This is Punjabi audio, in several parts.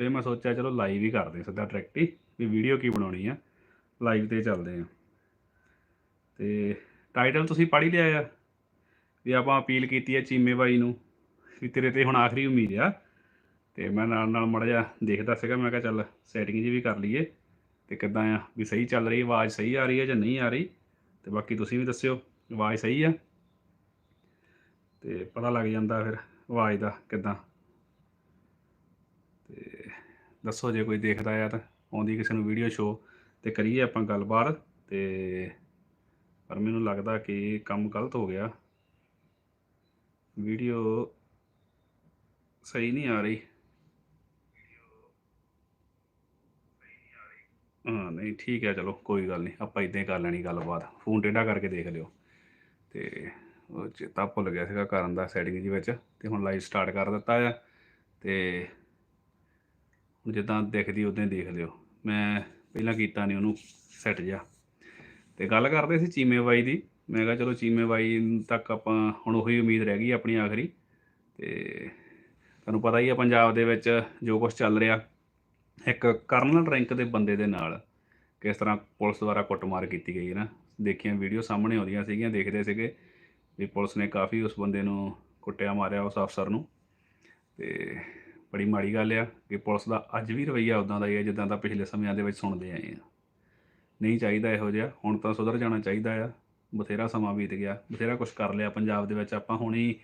ਫਿਰ ਮੈਂ ਸੋਚਿਆ ਚਲੋ ਲਾਈਵ ਹੀ ਕਰਦੇ ਸਿੱਧਾ ਡਾਇਰੈਕਟ ਹੀ ਵੀ ਵੀਡੀਓ ਕੀ ਬਣਾਉਣੀ ਆ। ਲਾਈਵ ਤੇ ਚੱਲਦੇ ਆ ਤੇ ਟਾਈਟਲ ਤੁਸੀਂ ਪੜ੍ਹ ਹੀ ਲਿਆ ਆ ਵੀ ਆਪਾਂ ਅਪੀਲ ਕੀਤੀ ਹੈ ਚੀਮੇ ਬਾਈ ਨੂੰ ਵੀ ਤੇਰੇ ਤੇ ਹੁਣ ਆਖਰੀ ਉਮੀਦ ਆ। ਤੇ ਮੈਂ ਨਾਲ ਨਾਲ ਮੜਾ ਜਾ ਦੇਖਦਾ ਸੀਗਾ, ਮੈਂ ਕਿਹਾ ਚੱਲ ਸੈਟਿੰਗ ਜੀ ਵੀ ਕਰ ਲਈਏ ਤੇ ਕਿੱਦਾਂ ਆ, ਵੀ ਸਹੀ ਚੱਲ ਰਹੀ, ਆਵਾਜ਼ ਸਹੀ ਆ ਰਹੀ ਹੈ ਜਾਂ ਨਹੀਂ ਆ ਰਹੀ? ਤੇ ਬਾਕੀ ਤੁਸੀਂ ਵੀ ਦੱਸਿਓ, ਆਵਾਜ਼ ਸਹੀ ਆ? ਤੇ ਪਤਾ ਲੱਗ ਜਾਂਦਾ ਫਿਰ ਆਵਾਜ਼ ਦਾ ਕਿੱਦਾਂ। ਦੱਸੋ ਜੇ ਕੋਈ ਦੇਖਦਾ ਆ ਤਾਂ ਆਉਂਦੀ ਕਿਸੇ ਨੂੰ ਵੀਡੀਓ ਸ਼ੋ ਤੇ ਕਰੀਏ ਆਪਾਂ ਗੱਲਬਾਤ ਤੇ ਪਰ ਮੈਨੂੰ ਲੱਗਦਾ ਕਿ ਕੰਮ ਗਲਤ ਹੋ ਗਿਆ। ਵੀਡੀਓ ਸਹੀ ਨਹੀਂ ਆ ਰਹੀ। ਹਾਂ, ਨਹੀਂ ਠੀਕ ਹੈ ਚਲੋ ਕੋਈ ਗੱਲ ਨਹੀਂ, ਆਪਾਂ ਇਦਾਂ ਹੀ ਕਰ ਲੈਣੀ ਗੱਲਬਾਤ। ਫੋਨ ਟੇਢਾ ਕਰਕੇ ਦੇਖ ਲਿਓ। ਤੇ ਉਹ ਚੇਤਾ ਭੁੱਲ ਗਿਆ ਸੀਗਾ ਕਰਨ ਦਾ ਸੈਟਿੰਗ ਜੀ ਵਿੱਚ ਤੇ ਹੁਣ ਲਾਈਵ ਸਟਾਰਟ ਕਰ ਦਿੱਤਾ ਆ। ਤੇ ਜਿੱਦਾਂ ਦਿਖਦੀ ਉਦਾਂ ਹੀ ਦੇਖ ਲਿਓ। ਮੈਂ ਪਹਿਲਾਂ ਕੀਤਾ ਨਹੀਂ ਉਹਨੂੰ ਸੈੱਟ ਜਿਹਾ। ਤੇ ਗੱਲ ਕਰਦੇ ਸੀ ਚੀਮੇ ਬਾਈ ਦੀ। ਮੈਂ ਕਿਹਾ ਚਲੋ ਚੀਮੇ ਬਾਈ ਤੱਕ ਆਪਾਂ ਹੁਣ ਉਹੀ ਉਮੀਦ ਰਹਿ ਗਈ ਆਪਣੀ ਆਖਰੀ। ਤੇ ਤੁਹਾਨੂੰ ਪਤਾ ਹੀ ਆ ਪੰਜਾਬ ਦੇ ਵਿੱਚ ਜੋ ਕੁਝ ਚੱਲ ਰਿਹਾ, ਇੱਕ ਕਰਨਲ ਰੈਂਕ ਦੇ ਬੰਦੇ ਦੇ ਨਾਲ ਕਿਸ ਤਰ੍ਹਾਂ ਪੁਲਿਸ ਦੁਆਰਾ ਕੁੱਟਮਾਰ ਕੀਤੀ ਗਈ ਹੈ ਨਾ। ਦੇਖੀਆਂ ਵੀਡੀਓ ਸਾਹਮਣੇ ਆਉਂਦੀਆਂ ਸੀਗੀਆਂ, ਦੇਖਦੇ ਸੀਗੇ ਵੀ ਪੁਲਿਸ ਨੇ ਕਾਫੀ ਉਸ ਬੰਦੇ ਨੂੰ ਕੁੱਟਿਆ, ਮਾਰਿਆ ਉਸ ਅਫਸਰ ਨੂੰ। ਤੇ ਬੜੀ ਮਾੜੀ ਗੱਲ ਆ ਕਿ ਪੁਲਿਸ ਦਾ ਅੱਜ ਵੀ ਰਵੱਈਆ ਉਦਾਂ ਦਾ ਹੀ ਹੈ ਜਿੱਦਾਂ ਦਾ ਪਿਛਲੇ ਸਮਿਆਂ ਦੇ ਵਿੱਚ ਸੁਣਦੇ ਆਏ ਆ। ਨਹੀਂ ਚਾਹੀਦਾ ਇਹੋ ਜਿਹਾ, ਹੁਣ ਤਾਂ ਸੁਧਰ ਜਾਣਾ ਚਾਹੀਦਾ ਆ। ਬਥੇਰਾ ਸਮਾਂ ਬੀਤ ਗਿਆ, ਬਥੇਰਾ ਕੁਝ ਕਰ ਲਿਆ ਪੰਜਾਬ ਦੇ ਵਿੱਚ। ਆਪਾਂ ਹੁਣ ਹੀ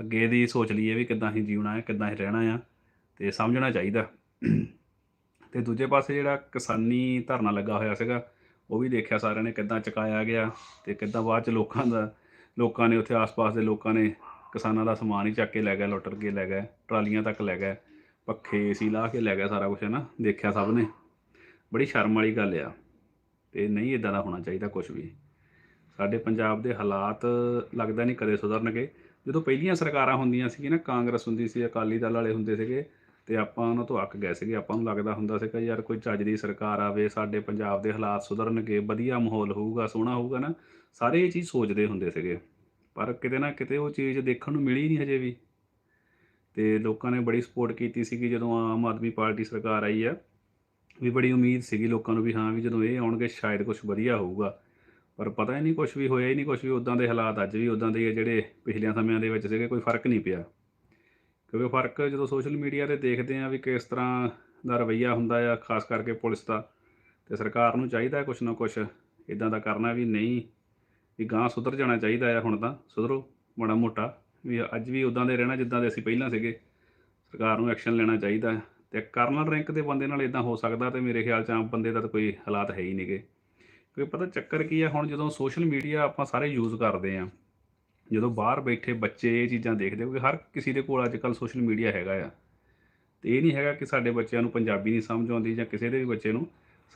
ਅੱਗੇ ਦੀ ਸੋਚ ਲਈਏ ਵੀ ਕਿੱਦਾਂ ਹੀ ਜੀਉਣਾ ਹੈ, ਕਿੱਦਾਂ ਹੀ ਰਹਿਣਾ ਆ, ਤੇ ਸਮਝਣਾ ਚਾਹੀਦਾ। ਤੇ ਦੂਜੇ ਪਾਸੇ ਜਿਹੜਾ ਕਿਸਾਨੀ ਧਰਨਾ ਲੱਗਾ ਹੋਇਆ ਸੀਗਾ, ਉਹ ਵੀ ਦੇਖਿਆ ਸਾਰਿਆਂ ਨੇ ਕਿੱਦਾਂ ਚੁਕਾਇਆ ਗਿਆ ਤੇ ਕਿੱਦਾਂ ਬਾਅਦ ਚ ਲੋਕਾਂ ਦਾ, ਲੋਕਾਂ ਨੇ ਉੱਥੇ ਆਸ-ਪਾਸ ਦੇ ਲੋਕਾਂ ਨੇ ਕਿਸਾਨਾਂ ਦਾ ਸਮਾਨ ਹੀ ਚੱਕ ਕੇ ਲੈ ਗਏ ਲੁੱਟ ਕੇ ਲੈ ਗਏ, ਟਰਾਲੀਆਂ ਤੱਕ ਲੈ ਗਏ। ਪੱਖੇ ਏਸੀ ਲਾ ਕੇ ਲੈ ਗਿਆ ਸਾਰਾ ਕੁਝ ਹੈ ਨਾ ਦੇਖਿਆ ਸਭ ਨੇ। ਬੜੀ ਸ਼ਰਮ ਵਾਲੀ ਗੱਲ ਆ। ਤੇ ਨਹੀਂ ਇਦਾਂ ਦਾ ਹੋਣਾ ਚਾਹੀਦਾ ਕੁਝ ਵੀ। ਸਾਡੇ ਪੰਜਾਬ ਦੇ ਹਾਲਾਤ ਲੱਗਦਾ ਨਹੀਂ ਕਦੇ ਸੁਧਰਨਗੇ। ਜਦੋਂ ਪਹਿਲੀਆਂ ਸਰਕਾਰਾਂ ਹੁੰਦੀਆਂ ਸੀਗੀਆਂ ਨਾ, ਕਾਂਗਰਸ ਹੁੰਦੀ ਸੀ, ਅਕਾਲੀ ਦਲ ਵਾਲੇ ਹੁੰਦੇ ਸੀਗੇ, ਤੇ ਆਪਾਂ ਉਹਨਾਂ ਤੋਂ ਅੱਕ ਗਏ ਸੀਗੇ। ਆਪਾਂ ਨੂੰ ਲੱਗਦਾ ਹੁੰਦਾ ਸੀਗਾ, ਯਾਰ ਕੋਈ ਚੱਜ ਦੀ ਸਰਕਾਰ ਆਵੇ, ਸਾਡੇ ਪੰਜਾਬ ਦੇ ਹਾਲਾਤ ਸੁਧਰਨਗੇ, ਵਧੀਆ ਮਾਹੌਲ ਹੋਊਗਾ, ਸੋਹਣਾ ਹੋਊਗਾ ਨਾ। ਸਾਰੇ ਇਹ ਚੀਜ਼ ਸੋਚਦੇ ਹੁੰਦੇ ਸੀਗੇ। ਪਰ ਕਿਤੇ ਨਾ ਕਿਤੇ ਉਹ ਚੀਜ਼ ਦੇਖਣ ਨੂੰ ਮਿਲੀ ਨਹੀਂ ਹਜੇ ਵੀ। ਤੇ ਲੋਕਾਂ ਨੇ ਬੜੀ ਸਪੋਰਟ ਕੀਤੀ ਸੀਗੀ ਜਦੋਂ ਆਮ ਆਦਮੀ ਪਾਰਟੀ ਸਰਕਾਰ ਆਈ ਆ, ਵੀ ਬੜੀ ਉਮੀਦ ਸੀਗੀ ਲੋਕਾਂ ਨੂੰ ਵੀ ਹਾਂ ਵੀ ਜਦੋਂ ਇਹ ਆਉਣਗੇ ਸ਼ਾਇਦ ਕੁਝ ਵਧੀਆ ਹੋਊਗਾ। ਪਰ ਪਤਾ ਹੀ ਨਹੀਂ ਕੁਝ ਵੀ ਹੋਇਆ ਹੀ ਨਹੀਂ ਕੁਝ ਵੀ ਉਦਾਂ ਦੇ ਹਾਲਾਤ ਅੱਜ ਵੀ ਉਦਾਂ ਦੇ ਹੀ ਆ ਜਿਹੜੇ ਪਿਛਲੀਆਂ ਸਮਿਆਂ ਦੇ ਵਿੱਚ ਸੀਗੇ, ਕੋਈ ਫ਼ਰਕ ਨਹੀਂ ਪਿਆ। ਕਿਉਂਕਿ ਫ਼ਰਕ ਜਦੋਂ ਸੋਸ਼ਲ ਮੀਡੀਆ ਤੇ ਦੇਖਦੇ ਆ ਵੀ ਕਿਸ ਤਰ੍ਹਾਂ ਦਾ ਰਵੱਈਆ ਹੁੰਦਾ ਆ, ਖਾਸ ਕਰਕੇ ਪੁਲਿਸ ਦਾ, ਤੇ ਸਰਕਾਰ ਨੂੰ ਚਾਹੀਦਾ ਕੁਝ ਨਾ ਕੁਝ ਇਦਾਂ ਦਾ ਕਰਨਾ ਵੀ ਨਹੀਂ, ਵੀ ਗਾਂ ਸੁਧਰ ਜਾਣਾ ਚਾਹੀਦਾ ਆ ਹੁਣ ਤਾਂ, ਸੁਧਰੋ, ਮਾੜਾ ਮੋਟਾ। ਵੀ ਅੱਜ ਵੀ ਉਦਾਂ ਦੇ ਰਹਿਣਾ ਜਿੱਦਾਂ ਦੇ ਅਸੀਂ ਪਹਿਲਾਂ ਸੀਗੇ। ਸਰਕਾਰ ਨੂੰ ਐਕਸ਼ਨ ਲੈਣਾ ਚਾਹੀਦਾ ਹੈ। ਤੇ ਕਰਨਲ ਰੈਂਕ ਦੇ ਬੰਦੇ ਨਾਲ ਇਦਾਂ ਹੋ ਸਕਦਾ ਤੇ ਮੇਰੇ ਖਿਆਲ ਚ ਆਮ ਬੰਦੇ ਦਾ ਤਾਂ ਕੋਈ ਹਾਲਾਤ ਹੈ ਹੀ ਨਹੀਂਗੇ ਕਿਉਂਕਿ ਪਤਾ ਚੱਕਰ ਕੀ ਆ ਹੁਣ ਜਦੋਂ ਸੋਸ਼ਲ ਮੀਡੀਆ ਆਪਾਂ ਸਾਰੇ ਯੂਜ਼ ਕਰਦੇ ਆ ਜਦੋਂ ਬਾਹਰ ਬੈਠੇ ਬੱਚੇ ਇਹ ਚੀਜ਼ਾਂ ਦੇਖਦੇ, ਕਿਉਂਕਿ ਹਰ ਕਿਸੇ ਦੇ ਕੋਲ ਅੱਜ ਕੱਲ ਸੋਸ਼ਲ ਮੀਡੀਆ ਹੈਗਾ ਆ। ਤੇ ਇਹ ਨਹੀਂ ਹੈਗਾ ਕਿ ਸਾਡੇ ਬੱਚਿਆਂ ਨੂੰ ਪੰਜਾਬੀ ਨਹੀਂ ਸਮਝ ਆਉਂਦੀ ਜਾਂ ਕਿਸੇ ਦੇ ਵੀ ਬੱਚੇ ਨੂੰ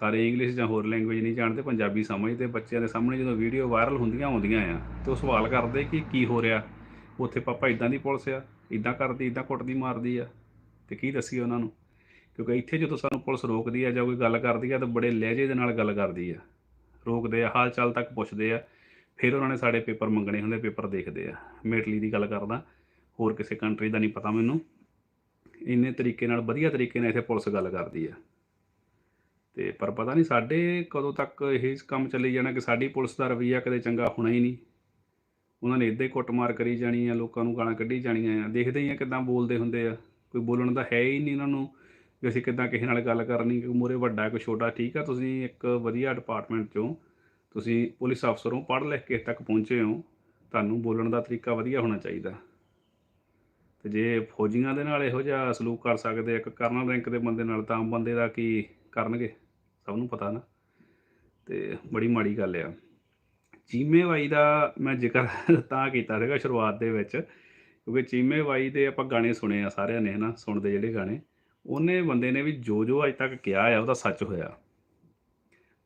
ਸਾਰੇ ਇੰਗਲਿਸ਼ ਜਾਂ ਹੋਰ ਲੈਂਗੁਏਜ ਨਹੀਂ ਜਾਣਦੇ, ਪੰਜਾਬੀ ਸਮਝਦੇ। ਬੱਚਿਆਂ ਦੇ ਸਾਹਮਣੇ ਜਦੋਂ ਵੀਡੀਓ ਵਾਇਰਲ ਹੁੰਦੀਆਂ ਆਉਂਦੀਆਂ ਆ, ਤੇ ਉਹ ਸਵਾਲ ਕਰਦੇ ਕਿ ਕੀ ਹੋ ਰਿਹਾ? ਉੱਥੇ ਪਾਪਾ ਇਦਾਂ ਦੀ ਪੁਲਿਸ ਆ ਇਦਾਂ ਕਰਦੀ ਇਦਾਂ ਕੁੱਟਦੀ, ਮਾਰਦੀ ਆ। ਤੇ ਕੀ ਦੱਸੀ ਉਹਨਾਂ ਨੂੰ? ਕਿਉਂਕਿ ਇੱਥੇ ਜਦੋਂ ਸਾਨੂੰ ਪੁਲਿਸ ਰੋਕਦੀ ਆ ਜਾਂ ਕੋਈ ਗੱਲ ਕਰਦੀ ਆ ਤਾਂ ਬੜੇ ਲਹਿਜੇ ਦੇ ਨਾਲ ਗੱਲ ਕਰਦੀ ਆ। ਰੋਕਦੇ ਆ, ਹਾਲ ਚਾਲ ਤੱਕ ਪੁੱਛਦੇ ਆ, ਫਿਰ ਉਹਨਾਂ ਨੇ ਸਾਡੇ ਪੇਪਰ ਮੰਗਣੇ ਹੁੰਦੇ, ਪੇਪਰ ਦੇਖਦੇ ਆ। ਮੇਟਲੀ ਦੀ ਗੱਲ ਕਰਦਾ, ਹੋਰ ਕਿਸੇ ਕੰਟਰੀ ਦਾ ਨਹੀਂ ਪਤਾ ਮੈਨੂੰ। ਇੰਨੇ ਤਰੀਕੇ ਨਾਲ, ਵਧੀਆ ਤਰੀਕੇ ਨਾਲ ਇੱਥੇ ਪੁਲਿਸ ਗੱਲ ਕਰਦੀ ਆ। ਤੇ ਪਰ ਪਤਾ ਨਹੀਂ ਸਾਡੇ ਕਦੋਂ ਤੱਕ ਇਹ ਕੰਮ ਚੱਲੀ ਜਾਣਾ ਕਿ ਸਾਡੀ ਪੁਲਿਸ ਦਾ ਰਵੱਈਆ ਕਦੇ ਚੰਗਾ ਹੋਣਾ ਹੀ ਨਹੀਂ। ਉਹਨਾਂ ਨੇ ਇੱਦਾਂ ਹੀ ਕੁੱਟਮਾਰ ਕਰੀ ਜਾਣੀ ਆ, ਲੋਕਾਂ ਨੂੰ ਗਾਲਾਂ ਕੱਢੀ ਜਾਣੀਆਂ ਆ। ਦੇਖਦੇ ਹੀ ਆ ਕਿਦਾਂ ਬੋਲਦੇ ਹੁੰਦੇ ਆ। ਕੋਈ ਬੋਲਣ ਦਾ ਹੈ ਹੀ ਨਹੀਂ ਉਹਨਾਂ ਨੂੰ ਵੀ ਅਸੀਂ ਕਿਦਾਂ ਕਿਸੇ ਨਾਲ ਗੱਲ ਕਰਨੀ ਕਿ ਮੂਰੇ ਵੱਡਾ, ਕੋਈ ਛੋਟਾ। ਠੀਕ ਆ, ਤੁਸੀਂ ਇੱਕ ਵਧੀਆ ਡਿਪਾਰਟਮੈਂਟ ਚੋਂ ਤੁਸੀਂ ਪੁਲਿਸ ਅਫਸਰੋਂ ਪੜ੍ਹ ਲਿਖ ਕੇ ਤੱਕ ਪਹੁੰਚੇ ਹੋ, ਤੁਹਾਨੂੰ ਬੋਲਣ ਦਾ ਤਰੀਕਾ ਵਧੀਆ ਹੋਣਾ ਚਾਹੀਦਾ। ਤੇ ਜੇ ਫੌਜੀਆਂ ਦੇ ਨਾਲ ਇਹੋ ਜਿਹਾ ਸਲੂਕ ਕਰ ਸਕਦੇ ਇੱਕ ਕਰਨਲ ਰੈਂਕ ਦੇ ਬੰਦੇ ਨਾਲ, ਤਾਂ ਆਮ ਬੰਦੇ ਦਾ ਕੀ ਕਰਨਗੇ? ਸਭ ਨੂੰ ਪਤਾ ਨਾ। ਤੇ ਬੜੀ ਮਾੜੀ ਗੱਲ ਆ। ਚੀਮੇ ਬਾਈ ਦਾ ਮੈਂ ਜ਼ਿਕਰ ਤਾਂ ਕੀਤਾ ਸੀਗਾ ਸ਼ੁਰੂਆਤ ਦੇ ਵਿੱਚ, ਕਿਉਂਕਿ ਚੀਮੇ ਬਾਈ ਦੇ ਆਪਾਂ ਗਾਣੇ ਸੁਣੇ ਆ ਸਾਰਿਆਂ ਨੇ, ਹਨਾ, ਸੁਣਦੇ ਜਿਹੜੇ ਗਾਣੇ, ਉਹਨੇ ਬੰਦੇ ਨੇ ਵੀ ਜੋ ਜੋ ਅੱਜ ਤੱਕ ਕਿਹਾ ਆ, ਉਹਦਾ ਸੱਚ ਹੋਇਆ।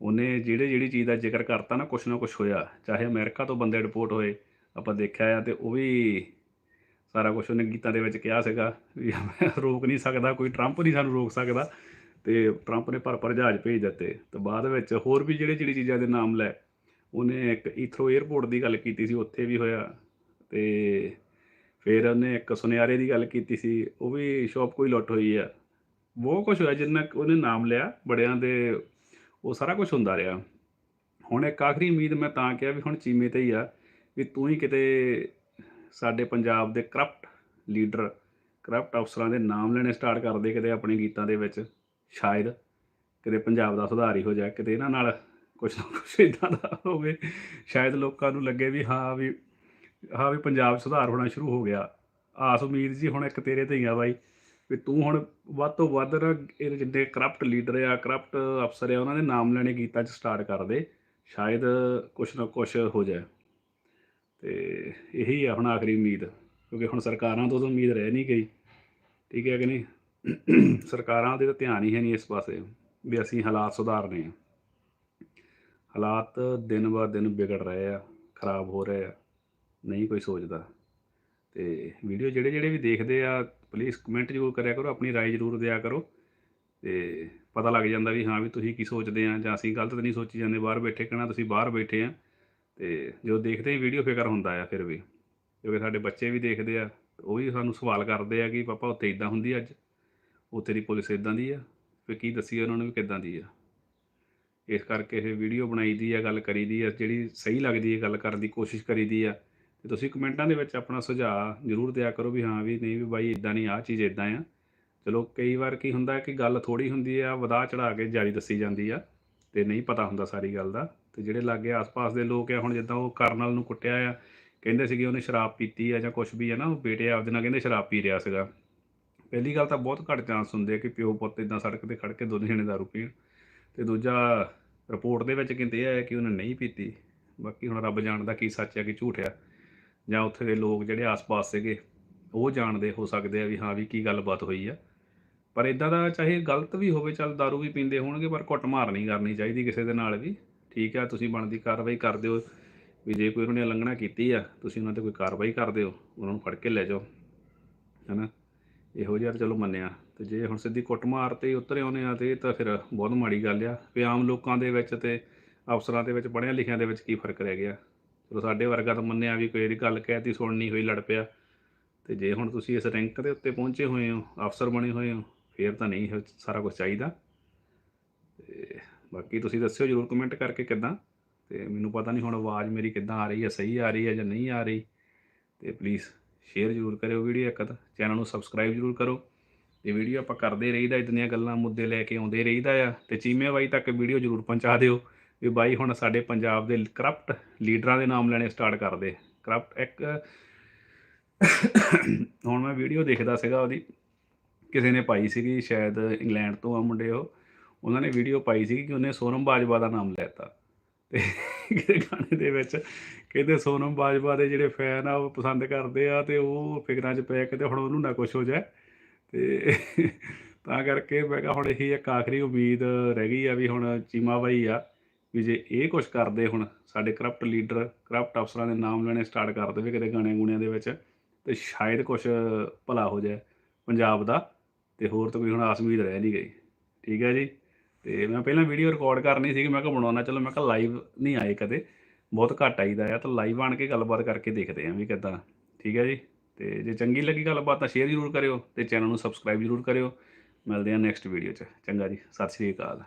ਉਹਨੇ ਜਿਹੜੇ ਜਿਹੜੀ ਚੀਜ਼ ਦਾ ਜ਼ਿਕਰ ਕਰਤਾ ਨਾ, ਕੁਛ ਨਾ ਕੁਛ ਹੋਇਆ, ਚਾਹੇ ਅਮਰੀਕਾ ਤੋਂ ਬੰਦੇ ਰਿਪੋਰਟ ਹੋਏ, ਆਪਾਂ ਦੇਖਿਆ ਆ ਤੇ ਉਹ ਵੀ ਸਾਰਾ ਕੁਝ ਉਹਨੇ ਗੀਤਾਂ ਦੇ ਵਿੱਚ ਕਿਹਾ ਸੀਗਾ ਵੀ ਮੈਂ ਰੋਕ ਨਹੀਂ ਸਕਦਾ, ਕੋਈ ਟਰੰਪ ਨਹੀਂ ਸਾਨੂੰ ਰੋਕ ਸਕਦਾ, ਤੇ ਟਰੰਪ ਨੇ ਭਰ ਭਰ ਜਹਾਜ਼ ਭੇਜ ਦਿੱਤੇ, ਤੇ ਬਾਅਦ ਵਿੱਚ ਹੋਰ ਵੀ ਜਿਹੜੇ ਜਿਹੜੀ ਚੀਜ਼ਾਂ ਦੇ ਨਾਮ ਲੈ ਉਹਨੇ ਇੱਕ ਈਥਰੋ 에ਅਰਪੋਰਟ ਦੀ ਗੱਲ ਕੀਤੀ ਸੀ, ਉੱਥੇ ਵੀ ਹੋਇਆ। ਤੇ ਫਿਰ ਉਹਨੇ ਇੱਕ ਸੁਨਿਆਰੇ ਦੀ ਗੱਲ ਕੀਤੀ ਸੀ, ਉਹ ਵੀ ਸ਼ਾਪ ਕੋਈ ਲੁੱਟ ਹੋਈ ਆ। ਬਹੁਤ ਕੁਝ ਹੋਇਆ, ਜਿੰਨਾ ਕੁ ਉਹਨੇ ਨਾਮ ਲਿਆ, ਬੜਿਆਂ ਦੇ ਉਹ ਸਾਰਾ ਕੁਝ ਹੁੰਦਾ ਰਿਹਾ। ਹੁਣ ਇੱਕ ਆਖਰੀ ਉਮੀਦ ਮੈਂ ਤਾਂ ਕਿਹਾ ਵੀ ਹੁਣ ਚੀਮੇ ਤੇ ਹੀ ਆ ਵੀ ਤੂੰ ਹੀ ਕਿਤੇ ਸਾਡੇ ਪੰਜਾਬ ਦੇ ਕਰਪਟ ਲੀਡਰ ਕਰਪਟ ਅਫਸਰਾਂ ਦੇ ਨਾਮ ਲੈਣੇ ਸਟਾਰਟ ਕਰ ਦੇ ਕਿਤੇ ਆਪਣੇ ਗੀਤਾਂ ਦੇ ਵਿੱਚ, ਸ਼ਾਇਦ ਕਿਤੇ ਪੰਜਾਬ ਦਾ ਸੁਧਾਰ ਹੀ ਹੋ ਜਾਏ, ਕਿਤੇ ਇਹਨਾਂ ਨਾਲ ਕੁਝ ਨਾ ਕੁਝ ਇਦਾਂ ਦਾ ਹੋਵੇ। ਸ਼ਾਇਦ ਲੋਕਾਂ ਨੂੰ ਲੱਗੇ ਵੀ ਹਾਂ ਵੀ ਹਾਂ ਵੀ ਪੰਜਾਬ 'ਚ ਸੁਧਾਰ ਹੋਣਾ ਸ਼ੁਰੂ ਹੋ ਗਿਆ। ਆਸ ਉਮੀਦ ਜੀ ਹੁਣ ਇੱਕ ਤੇਰੇ ਤੇ ਹੀ ਆ ਬਾਈ, ਵੀ ਤੂੰ ਹੁਣ ਵੱਧ ਤੋਂ ਵੱਧ ਨਾ ਇਹ ਜਿੰਨੇ ਕਰਪਟ ਲੀਡਰ ਆ ਕਰਪਟ ਅਫਸਰ ਆ, ਉਹਨਾਂ ਦੇ ਨਾਮ ਲੈਣੇ ਗੀਤਾਂ 'ਚ ਸਟਾਰਟ ਕਰ ਦੇ। ਸ਼ਾਇਦ ਕੁਛ ਨਾ ਕੁਛ ਹੋ ਜਾਏ। ਤੇ ਇਹੀ ਆ ਹੁਣ ਆਖਰੀ ਉਮੀਦ, ਕਿਉਂਕਿ ਹੁਣ ਸਰਕਾਰਾਂ ਤੋਂ ਤਾਂ ਉਮੀਦ ਰਹਿ ਨਹੀਂ ਗਈ। ਠੀਕ ਹੈ ਕਿ ਨਹੀਂ? ਸਰਕਾਰਾਂ ਦੇ ਤਾਂ ਧਿਆਨ ਹੀ ਹੈ ਨਹੀਂ ਇਸ ਪਾਸੇ, ਵੀ ਅਸੀਂ ਹਾਲਾਤ ਸੁਧਾਰਨੇ ਆ। ਹਾਲਾਤ ਦਿਨ ਬਾ ਦਿਨ ਵਿਗੜ ਰਹੇ ਆ ਖਰਾਬ ਹੋ ਰਹੇ ਆ ਨਹੀਂ ਕੋਈ ਸੋਚਦਾ ਤੇ ਵੀਡੀਓ ਜਿਹੜੇ ਜਿਹੜੇ ਵੀ ਦੇਖਦੇ ਆ ਪਲੀਜ਼ ਕਮੈਂਟ ਜ਼ਰੂਰ ਕਰਿਆ ਕਰੋ ਆਪਣੀ رائے ਜ਼ਰੂਰ ਦਿਆ ਕਰੋ ਤੇ ਪਤਾ ਲੱਗ ਜਾਂਦਾ ਵੀ ਹਾਂ ਵੀ ਤੁਸੀਂ ਕੀ ਸੋਚਦੇ ਆ ਜਾਂ ਅਸੀਂ ਗਲਤ ਤਾਂ ਨਹੀਂ ਸੋਚੀ ਜਾਂਦੇ ਬਾਹਰ ਬੈਠੇ ਕਹਿਣਾ ਤੁਸੀਂ ਬਾਹਰ ਬੈਠੇ ਆ ਤੇ ਜਦੋਂ ਦੇਖਦੇ ਹੀ ਵੀਡੀਓ ਫਿਕਰ ਹੁੰਦਾ ਆ ਫਿਰ ਵੀ ਕਿਉਂਕਿ ਸਾਡੇ ਬੱਚੇ ਵੀ ਦੇਖਦੇ ਆ ਉਹ ਵੀ ਸਾਨੂੰ ਸਵਾਲ ਕਰਦੇ ਆ ਕਿ ਪਾਪਾ ਉੱਥੇ ਇਦਾਂ ਹੁੰਦੀ ਅੱਜ ਉੱਥੇ ਦੀ ਪੁਲਿਸ ਇਦਾਂ ਦੀ ਆ ਫਿਰ ਕੀ ਦੱਸੀਏ ਉਹਨਾਂ ਨੂੰ ਵੀ ਕਿਦਾਂ ਦੀ ਆ ਇਸ ਕਰਕੇ ਇਹ ਵੀਡੀਓ ਬਣਾਈ ਦੀ ਆ, ਗੱਲ ਕਰੀ ਦੀ ਆ, ਜਿਹੜੀ ਸਹੀ ਲੱਗਦੀ ਹੈ ਗੱਲ ਕਰਨ ਦੀ ਕੋਸ਼ਿਸ਼ ਕਰੀ ਦੀ ਆ। ਤੇ ਤੁਸੀਂ ਕਮੈਂਟਾਂ ਦੇ ਵਿੱਚ ਆਪਣਾ ਸੁਝਾਅ ਜ਼ਰੂਰ ਦਿਆ ਕਰੋ ਵੀ ਹਾਂ, ਵੀ ਨਹੀਂ ਵੀ ਬਾਈ ਇਦਾਂ ਨਹੀਂ, ਆਹ ਚੀਜ਼ ਇਦਾਂ ਆ। ਚਲੋ, ਕਈ ਵਾਰ ਕੀ ਹੁੰਦਾ ਕਿ ਗੱਲ ਥੋੜੀ ਹੁੰਦੀ ਆ, ਵਧਾ ਚੜਾ ਕੇ ਜਾਰੀ ਦੱਸੀ ਜਾਂਦੀ ਆ, ਤੇ ਨਹੀਂ ਪਤਾ ਹੁੰਦਾ ਸਾਰੀ ਗੱਲ ਦਾ। ਤੇ ਜਿਹੜੇ ਲਾਗੇ ਆਸ-ਪਾਸ ਦੇ ਲੋਕ ਆ, ਹੁਣ ਜਿੱਦਾਂ ਉਹ ਕਰਨਲ ਨੂੰ ਕੁੱਟਿਆ ਆ, ਕਹਿੰਦੇ ਸੀਗੇ ਉਹਨੇ ਸ਼ਰਾਬ ਪੀਤੀ ਆ ਜਾਂ ਕੁਝ ਵੀ ਆ ਨਾ, ਉਹ ਬੇਟੇ ਆਪਦੇ ਨਾਲ ਕਹਿੰਦੇ ਸ਼ਰਾਬ ਪੀ ਰਿਹਾ ਸੀਗਾ। ਪਹਿਲੀ ਗੱਲ ਤਾਂ ਬਹੁਤ ਘੱਟ ਚਾਂਸ ਹੁੰਦੇ ਆ ਕਿ ਪਿਓ ਪੁੱਤ ਇਦਾਂ ਸੜਕ ਤੇ ਖੜ ਕੇ ਦੋਨੇ ਜਣੇ ਦਾਰੂ ਪੀਣ। ਤੇ ਦੂਜਾ ਰਿਪੋਰਟ ਦੇ ਵਿੱਚ ਕਹਿੰਦੇ ਆ ਕਿ ਉਹਨੇ ਨਹੀਂ ਪੀਤੀ। ਬਾਕੀ ਹੁਣ ਰੱਬ ਜਾਣਦਾ ਕੀ ਸੱਚ ਹੈ ਕਿ ਝੂਠ ਆ। ਜਾਂ ਉੱਥੇ ਦੇ ਲੋਕ ਜਿਹੜੇ ਆਸ-ਪਾਸ ਸੀਗੇ, ਉਹ ਜਾਣਦੇ, ਹੋ ਸਕਦੇ ਆ ਵੀ ਹਾਂ ਵੀ ਕੀ ਗੱਲਬਾਤ ਹੋਈ ਆ। ਪਰ ਇਦਾਂ ਦਾ ਚਾਹੇ ਗਲਤ ਵੀ ਹੋਵੇ, ਚੱਲ दारू ਵੀ ਪੀਂਦੇ ਹੋਣਗੇ, ਪਰ ਕੁੱਟਮਾਰ ਨਹੀਂ ਕਰਨੀ ਚਾਹੀਦੀ ਕਿਸੇ ਦੇ ਨਾਲ ਵੀ। ਠੀਕ ਆ, ਤੁਸੀਂ ਬਣਦੀ ਕਾਰਵਾਈ ਕਰ ਦਿਓ। ਵੀ ਜੇ ਕੋਈ ਉਹਨੇ ਉਲੰਘਣਾ ਕੀਤੀ ਆ, ਤੁਸੀਂ ਉਹਨਾਂ ਤੇ ਕੋਈ ਕਾਰਵਾਈ ਕਰ ਦਿਓ। ਉਹਨਾਂ ਨੂੰ ਫੜ ਕੇ ਲੈ ਜਾਓ। ਹੈਨਾ? ਇਹੋ ਜਿਹਾ ਤਾਂ ਚਲੋ ਮੰਨਿਆ। ਤੇ ਜੇ ਹੁਣ ਸਿੱਧੀ ਕੁੱਟਮਾਰ ਤੇ ਹੀ ਉਤਰੇ ਆਉਂਦੇ ਆ ਤੇ ਇਹ ਤਾਂ ਫਿਰ ਬਹੁਤ ਮਾੜੀ ਗੱਲ ਆ ਵੀ ਆਮ ਲੋਕਾਂ ਦੇ ਵਿੱਚ ਤੇ ਅਫਸਰਾਂ ਦੇ ਵਿੱਚ ਪੜ੍ਹਿਆਂ ਲਿਖਿਆਂ ਦੇ ਵਿੱਚ ਕੀ ਫ਼ਰਕ ਰਹਿ ਗਿਆ। ਚਲੋ ਸਾਡੇ ਵਰਗਾ ਤਾਂ ਮੰਨਿਆ ਵੀ ਕੋਈ ਇਹਦੀ ਗੱਲ ਕਹਿਤੀ ਸੁਣਨੀ ਹੋਈ ਲੜ ਪਿਆ। ਤੇ ਜੇ ਹੁਣ ਤੁਸੀਂ ਇਸ ਰੈਂਕ ਦੇ ਉੱਤੇ ਪਹੁੰਚੇ ਹੋਏ ਹੋ, ਅਫਸਰ ਬਣੇ ਹੋਏ ਹੋ, ਫੇਰ ਤਾਂ ਨਹੀਂ ਸਾਰਾ ਕੁਝ ਚਾਹੀਦਾ। ਤੇ ਬਾਕੀ ਤੁਸੀਂ ਦੱਸਿਓ ਜਰੂਰ ਕਮੈਂਟ ਕਰਕੇ ਕਿੱਦਾਂ। ਤੇ ਮੈਨੂੰ ਪਤਾ ਨਹੀਂ ਹੁਣ ਆਵਾਜ਼ ਮੇਰੀ ਕਿੱਦਾਂ ਆ ਰਹੀ ਹੈ, ਸਹੀ ਆ ਰਹੀ ਹੈ ਜਾਂ ਨਹੀਂ ਆ ਰਹੀ। ਤੇ ਪਲੀਜ਼ ਸ਼ੇਅਰ ਜਰੂਰ ਕਰਿਓ ਵੀਡੀਓ ਇੱਕ ਤਾਂ ਚੈਨਲ ਨੂੰ ਸਬਸਕ੍ਰਾਈਬ ਜਰੂਰ ਕਰੋ। ਤੇ ਵੀਡੀਓ ਆਪਾਂ ਕਰਦੇ ਰਹੀਦਾ, ਇਤਨੀਆਂ ਗੱਲਾਂ ਮੁੱਦੇ ਲੈ ਕੇ ਆਉਂਦੇ ਰਹੀਦਾ ਆ। ਤੇ ਚੀਮੇ ਬਾਈ ਤੱਕ ਵੀਡੀਓ ਜਰੂਰ ਪਹੁੰਚਾ ਦਿਓ। ਵੀ ਬਾਈ ਹੁਣ ਸਾਡੇ ਪੰਜਾਬ ਦੇ ਕਰਪਟ ਲੀਡਰਾਂ ਦੇ ਨਾਮ ਲੈਣੇ ਸਟਾਰਟ ਕਰ ਦੇ ਕਰਪਟ ਇੱਕ ਹੁਣ ਮੈਂ ਵੀਡੀਓ ਦੇਖਦਾ ਸੀਗਾ ਉਹਦੀ। ਕਿਸੇ ਨੇ ਪਾਈ ਸੀਗੀ ਸ਼ਾਇਦ ਇੰਗਲੈਂਡ ਤੋਂ ਆ ਮੁੰਡੇ ਉਹ। ਉਹਨਾਂ ਨੇ ਵੀਡੀਓ ਪਾਈ ਸੀ ਕਿ ਉਹਨੇ ਸੋਨਮ ਬਾਜਵਾ ਦਾ ਨਾਮ ਲੈਤਾ ਤੇ ਕਿਸੇ ਗਾਣੇ ਦੇ ਵਿੱਚ ਕਹਿੰਦੇ ਸੋਨਮ ਬਾਜਵਾ ਦੇ ਜਿਹੜੇ ਫੈਨ ਆ, ਉਹ ਪਸੰਦ ਕਰਦੇ ਆ ਤੇ ਉਹ ਫਿਕਰਾਂ 'ਚ ਪਏ ਕਿਤੇ ਹੁਣ ਉਹਨੂੰ ਨਾ ਕੁਝ ਹੋ ਜਾਏ। ਤੇ ਤਾਂ ਕਰਕੇ ਮੈਂ ਕਿਹਾ ਹੁਣ ਇਹੀ ਇੱਕ ਆਖਰੀ ਉਮੀਦ ਰਹਿ ਗਈ ਆ ਵੀ ਹੁਣ ਚੀਮਾ ਬਾਈ ਆ, ਵੀ ਜੇ ਇਹ ਕੁਝ ਕਰਦੇ ਹੁਣ ਸਾਡੇ ਕਰਪਟ ਲੀਡਰ ਕਰਪਟ ਅਫਸਰਾਂ ਦੇ ਨਾਮ ਲੈਣੇ ਸਟਾਰਟ ਕਰ ਦੇਵੇ ਕਿਤੇ ਗਾਣੇ ਗੁਣਿਆਂ ਦੇ ਵਿੱਚ, ਤੇ ਸ਼ਾਇਦ ਕੁਝ ਭਲਾ ਹੋ ਜਾਏ ਪੰਜਾਬ ਦਾ, ਤੇ ਹੋਰ ਤਾਂ ਕੋਈ ਹੁਣ ਆਸ ਉਮੀਦ ਰਹਿ ਨਹੀਂ ਗਈ। ਠੀਕ ਹੈ ਜੀ? ਤੇ ਮੈਂ ਪਹਿਲਾਂ ਵੀਡੀਓ ਰਿਕਾਰਡ ਕਰਨੀ ਸੀ ਕਿ ਮੈਂ ਕਿਹਾ ਬਣਾਉਣਾ, ਚਲੋ ਮੈਂ ਕਿਹਾ ਲਾਈਵ ਨਹੀਂ ਆਏ ਕਦੇ, ਬਹੁਤ ਘੱਟ ਆਈਦਾ ਆ, ਤਾਂ ਲਾਈਵ ਆਣ ਕੇ ਗੱਲਬਾਤ ਕਰਕੇ ਦੇਖਦੇ ਆਂ ਵੀ ਕਿੱਦਾਂ। ਠੀਕ ਹੈ ਜੀ? ਤੇ ਜੇ ਚੰਗੀ ਲੱਗੀ ਗੱਲਬਾਤ ਤਾਂ ਸ਼ੇਅਰ ਜ਼ਰੂਰ ਕਰਿਓ ਤੇ ਚੈਨਲ ਨੂੰ ਸਬਸਕ੍ਰਾਈਬ ਜ਼ਰੂਰ ਕਰਿਓ। ਮਿਲਦੇ ਹਾਂ ਨੈਕਸਟ ਵੀਡੀਓ 'ਚ। ਚੰਗਾ ਜੀ, ਸਤਿ ਸ਼੍ਰੀ ਅਕਾਲ।